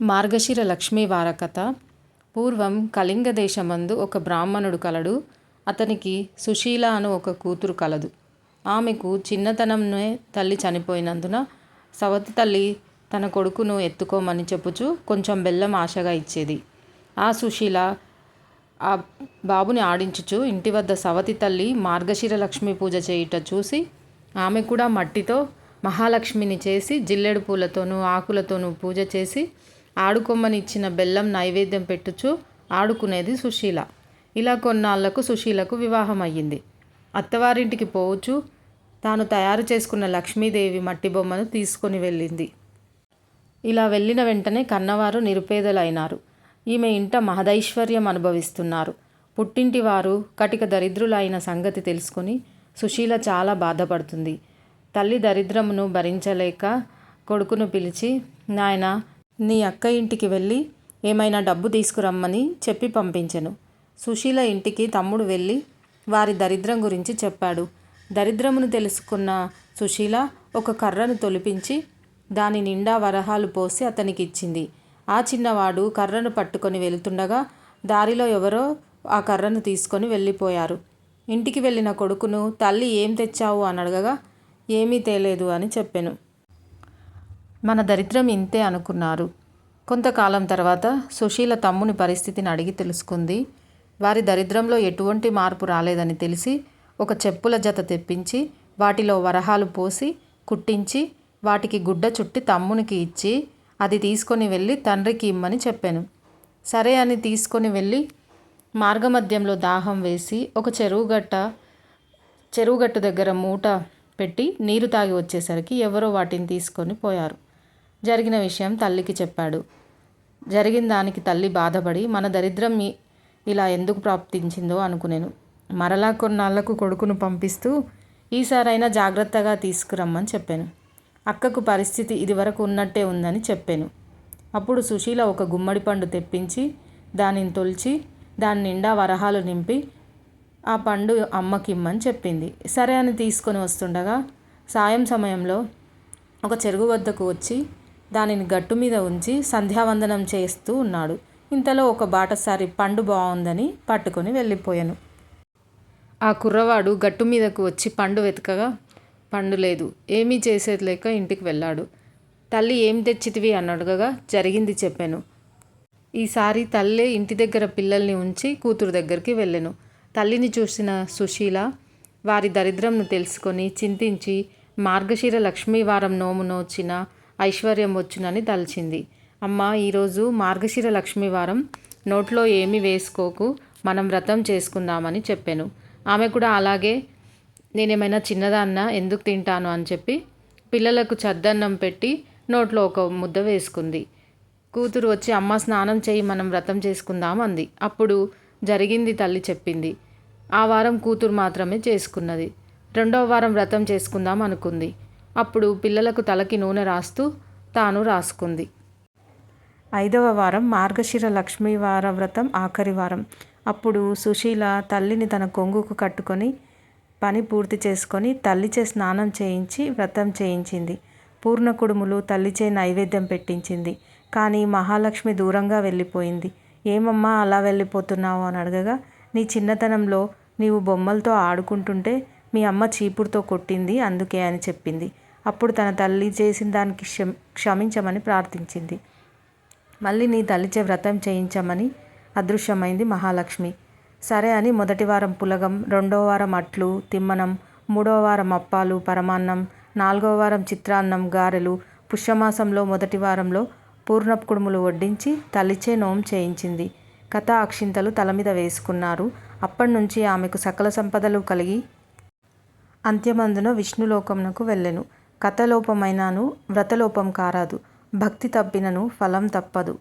మార్గశిర లక్ష్మీ వారకథ పూర్వం కళింగ దేశమందు ఒక బ్రాహ్మణుడు కలడు. అతనికి సుశీల అను ఒక కూతురు కలదు. ఆమెకు చిన్నతనంనే తల్లి చనిపోయినందున సవతి తల్లి తన కొడుకును ఎత్తుకోమని చెప్పుచు కొంచెం బెల్లం ఆశగా ఇచ్చేది. ఆ సుశీల ఆ బాబుని ఆడించుచు ఇంటి వద్ద సవతి తల్లి మార్గశిర లక్ష్మి పూజ చేయుట చూసి ఆమె కూడా మట్టితో మహాలక్ష్మిని చేసి జిల్లెడు పూలతోనూ ఆకులతోనూ పూజ చేసి ఆడుకొమ్మని ఇచ్చిన బెల్లం నైవేద్యం పెట్టుచు ఆడుకునేది సుశీల. ఇలా కొన్నాళ్ళకు సుశీలకు వివాహం అయ్యింది. అత్తవారింటికి పోవచ్చు తాను తయారు చేసుకున్న లక్ష్మీదేవి మట్టి బొమ్మను తీసుకొని వెళ్ళింది. ఇలా వెళ్ళిన వెంటనే కన్నవారు నిరుపేదలైనారు. ఈమె ఇంట మహదైశ్వర్యం అనుభవిస్తున్నారు. పుట్టింటి వారు కటిక దరిద్రులైన సంగతి తెలుసుకుని సుశీల చాలా బాధపడుతుంది. తల్లి దరిద్రమును భరించలేక కొడుకును పిలిచి నాయన నీ అక్క ఇంటికి వెళ్ళి ఏమైనా డబ్బు తీసుకురమ్మని చెప్పి పంపించెను. సుశీల ఇంటికి తమ్ముడు వెళ్ళి వారి దరిద్రం గురించి చెప్పాడు. దరిద్రమును తెలుసుకున్న సుశీల ఒక కర్రను తొలిపించి దాని నిండా వరహాలు పోసి అతనికి ఇచ్చింది ఆ చిన్నవాడు కర్రను పట్టుకొని వెళుతుండగా దారిలో ఎవరో ఆ కర్రను తీసుకొని వెళ్ళిపోయారు. ఇంటికి వెళ్ళిన కొడుకును తల్లి ఏం తెచ్చావు? అని అడగగా ఏమీ తేలేదు అని చెప్పాను. మన దరిద్రం ఇంతే అనుకున్నారు. కొంతకాలం తర్వాత సుశీల తమ్ముని పరిస్థితిని అడిగి తెలుసుకుంది. వారి దరిద్రంలో ఎటువంటి మార్పు రాలేదని తెలిసి ఒక చెప్పుల జత తెప్పించి వాటిలో వరహాలు పోసి కుట్టించి వాటికి గుడ్డ చుట్టి తమ్మునికి ఇచ్చి అది తీసుకొని వెళ్ళి తండ్రికి ఇమ్మని చెప్పాను. సరే అని తీసుకొని వెళ్ళి మార్గమధ్యంలో దాహం వేసి ఒక చెరువుగట్ట చెరువుగట్టు దగ్గర మూట పెట్టి నీరు తాగి వచ్చేసరికి ఎవరో వాటిని తీసుకొని పోయారు. జరిగిన విషయం తల్లికి చెప్పాడు. జరిగిన దానికి తల్లి బాధపడి మన దరిద్రం ఇలా ఎందుకు ప్రాప్తించిందో అనుకునేను. మరలా కొన్నాళ్ళకు కొడుకును పంపిస్తూ ఈసారైనా జాగ్రత్తగా తీసుకురమ్మని చెప్పాను. అక్కకు పరిస్థితి ఇదివరకు ఉన్నట్టే ఉందని చెప్పాను. అప్పుడు సుశీల ఒక గుమ్మడి పండు తెప్పించి దానిని తొలిచి దాని నిండా వరహాలు నింపి ఆ పండు అమ్మకిమ్మని చెప్పింది. సరే అని తీసుకొని వస్తుండగా సాయం సమయంలో ఒక చెరుగు వద్దకు వచ్చి దానిని గట్టు మీద ఉంచి సంధ్యావందనం చేస్తూ ఉన్నాడు. ఇంతలో ఒక బాటసారి పండు బాగుందని పట్టుకొని వెళ్ళిపోయాను. ఆ కుర్రవాడు గట్టు మీదకు వచ్చి పండు వెతకగా పండు లేదు ఏమీ చేసేది లేక ఇంటికి వెళ్ళాడు. తల్లి ఏం తెచ్చితివి? అని అడగగా జరిగింది చెప్పాను. ఈసారి తల్లే ఇంటి దగ్గర పిల్లల్ని ఉంచి కూతురు దగ్గరికి వెళ్ళాను. తల్లిని చూసిన సుశీల వారి దరిద్రంను తెలుసుకొని చింతించి మార్గశిర లక్ష్మీవారం నోము నోచిన ఐశ్వర్యం వచ్చునని తలచింది. అమ్మ ఈరోజు మార్గశిర లక్ష్మీవారం నోట్లో ఏమి వేసుకోకు. మనం వ్రతం చేసుకుందామని చెప్పాను. ఆమె కూడా అలాగే నేనేమైనా చిన్నదాన్న ఎందుకు తింటాను? అని చెప్పి పిల్లలకు చద్దన్నం పెట్టి నోట్లో ఒక ముద్ద వేసుకుంది. కూతురు వచ్చి అమ్మ స్నానం చేయి మనం వ్రతం చేసుకుందాం అంది. అప్పుడు జరిగింది తల్లి చెప్పింది. ఆ వారం కూతురు మాత్రమే చేసుకున్నది. రెండవ వారం వ్రతం చేసుకుందాం అనుకుంది. అప్పుడు పిల్లలకు తలకి నూనె రాస్తూ తాను రాసుకుంది. ఐదవ వారం మార్గశిర లక్ష్మీవార వ్రతం ఆఖరి వారం. అప్పుడు సుశీల తల్లిని తన కొంగుకు కట్టుకొని పని పూర్తి చేసుకొని తల్లిచే స్నానం చేయించి వ్రతం చేయించింది. పూర్ణ కుడుములు తల్లిచే నైవేద్యం పెట్టించింది. కానీ మహాలక్ష్మి దూరంగా వెళ్ళిపోయింది. ఏమమ్మా అలా వెళ్ళిపోతున్నావు అని అడగగా నీ చిన్నతనంలో నీవు బొమ్మలతో ఆడుకుంటుంటే మీ అమ్మ చీపురుతో కొట్టింది అందుకే అని చెప్పింది. అప్పుడు తన తల్లి చేసిన దానికి క్షమ క్షమించమని ప్రార్థించింది. మళ్ళీ నీ తల్లిచే వ్రతం చేయించమని అదృశ్యమైంది మహాలక్ష్మి. సరే అని మొదటి వారం పులగం రెండో వారం అట్లు తిమ్మనం మూడో వారం అప్పాలు పరమాన్నం నాలుగో వారం చిత్రాన్నం గారెలు పుష్యమాసంలో మొదటి వారంలో పూర్ణపు కుడుములు వడ్డించి తల్లిచే నోం చేయించింది. కథ అక్షింతలు తల మీద వేసుకున్నారు. అప్పటి నుంచి ఆమెకు సకల సంపదలు కలిగి అంత్యమందున విష్ణులోకమునకు వెళ్ళెను. కథలోపమైనను వ్రతలోపం కారాదు. భక్తి తప్పినను ఫలం తప్పదు.